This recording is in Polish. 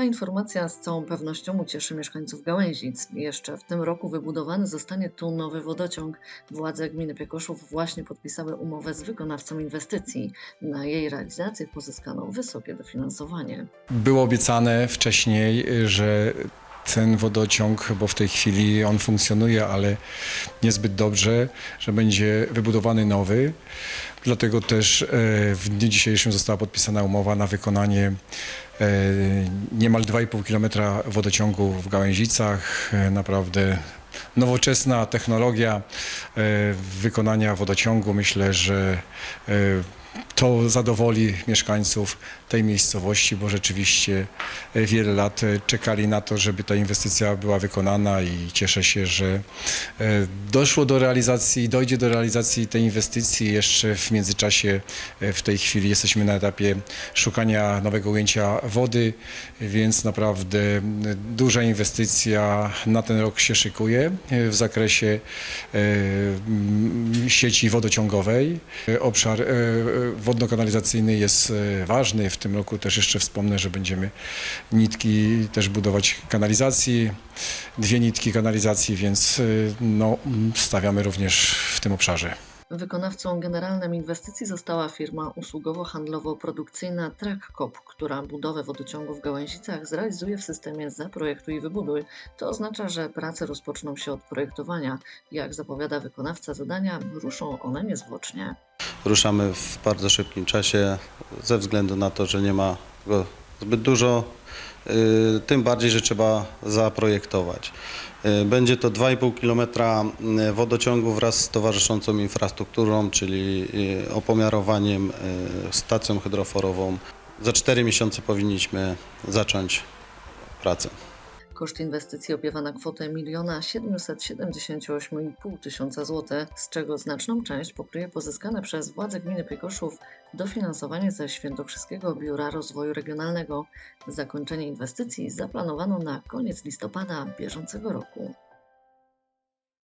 Ta informacja z całą pewnością ucieszy mieszkańców Gałęzic. Jeszcze w tym roku wybudowany zostanie tu nowy wodociąg. Władze gminy Piekoszów właśnie podpisały umowę z wykonawcą inwestycji. Na jej realizację pozyskano wysokie dofinansowanie. Było obiecane wcześniej, że ten wodociąg, bo w tej chwili on funkcjonuje, ale niezbyt dobrze, że będzie wybudowany nowy. Dlatego też e, w dniu dzisiejszym została podpisana umowa na wykonanie e, niemal 2,5 km wodociągu w Gałęzicach. E, Naprawdę nowoczesna technologia wykonania wodociągu. Myślę, że to zadowoli mieszkańców tej miejscowości, bo rzeczywiście e, wiele lat e, czekali na to, żeby ta inwestycja była wykonana i cieszę się, że e, doszło do realizacji, dojdzie do realizacji tej inwestycji. Jeszcze w międzyczasie w tej chwili jesteśmy na etapie szukania nowego ujęcia wody, więc naprawdę duża inwestycja na ten rok się szykuje w zakresie sieci wodociągowej. E, Obszar e, e, wodno-kanalizacyjny jest ważny. W tym roku też jeszcze wspomnę, że będziemy nitki też budować kanalizacji, dwie nitki kanalizacji, więc no, stawiamy również w tym obszarze. Wykonawcą generalnym inwestycji została firma usługowo-handlowo-produkcyjna TrackCop, która budowę wodociągu w Gałęzicach zrealizuje w systemie Zaprojektuj i Wybuduj. To oznacza, że prace rozpoczną się od projektowania. Jak zapowiada wykonawca zadania, ruszą one niezwłocznie. ruszamy w bardzo szybkim czasie ze względu na to, że nie ma go zbyt dużo, tym bardziej, że trzeba zaprojektować. Y, Będzie to 2,5 km wodociągu wraz z towarzyszącą infrastrukturą, czyli y, opomiarowaniem, y, stacją hydroforową. Za 4 miesiące powinniśmy zacząć pracę. Koszt inwestycji opiewa na kwotę 1 778,5 tysiąca złotych, z czego znaczną część pokryje pozyskane przez władze gminy Piekoszów dofinansowanie ze Świętokrzyskiego Biura Rozwoju Regionalnego. Zakończenie inwestycji zaplanowano na koniec listopada bieżącego roku.